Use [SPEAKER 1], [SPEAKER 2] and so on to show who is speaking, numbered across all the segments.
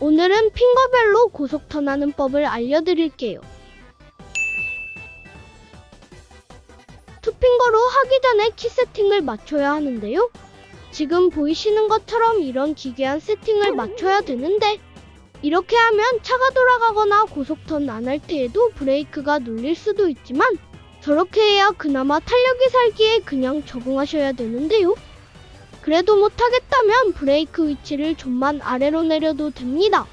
[SPEAKER 1] 오늘은 핑거별로 고속 턴하는 법을 알려드릴게요. 투핑거로 하기 전에 키 세팅을 맞춰야 하는데요. 지금 보이시는 것처럼 이런 기괴한 세팅을 맞춰야 되는데 이렇게 하면 차가 돌아가거나 고속 턴 안 할 때에도 브레이크가 눌릴 수도 있지만 저렇게 해야 그나마 탄력이 살기에 그냥 적응하셔야 되는데요. 그래도 못하겠다면 브레이크 위치를 좀만 아래로 내려도 됩니다.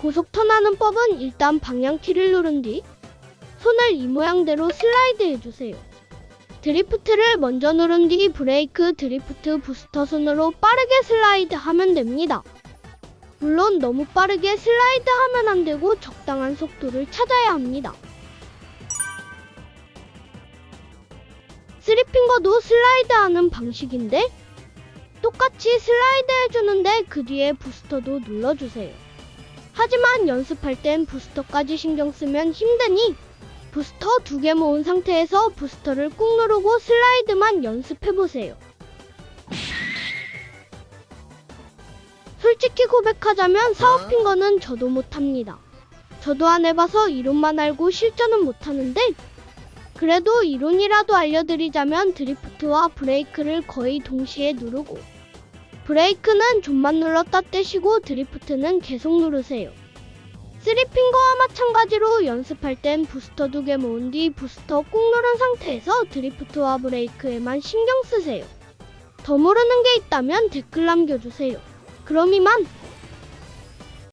[SPEAKER 1] 고속 턴하는 법은 일단 방향키를 누른 뒤 손을 이 모양대로 슬라이드 해주세요. 드리프트를 먼저 누른 뒤 브레이크 드리프트 부스터 손으로 빠르게 슬라이드 하면 됩니다. 물론 너무 빠르게 슬라이드 하면 안 되고 적당한 속도를 찾아야 합니다. 스리핑거도 슬라이드 하는 방식인데 똑같이 슬라이드 해주는데 그 뒤에 부스터도 눌러주세요. 하지만 연습할 땐 부스터까지 신경 쓰면 힘드니 부스터 두 개 모은 상태에서 부스터를 꾹 누르고 슬라이드만 연습해보세요. 솔직히 고백하자면 사업핑거는 저도 못합니다. 저도 안 해봐서 이론만 알고 실전은 못하는데 그래도 이론이라도 알려드리자면 드리프트와 브레이크를 거의 동시에 누르고 브레이크는 좀만 눌렀다 떼시고 드리프트는 계속 누르세요. 쓰리핑거와 마찬가지로 연습할 땐 부스터 두 개 모은 뒤 부스터 꾹 누른 상태에서 드리프트와 브레이크에만 신경 쓰세요. 더 모르는 게 있다면 댓글 남겨주세요. 그럼 이만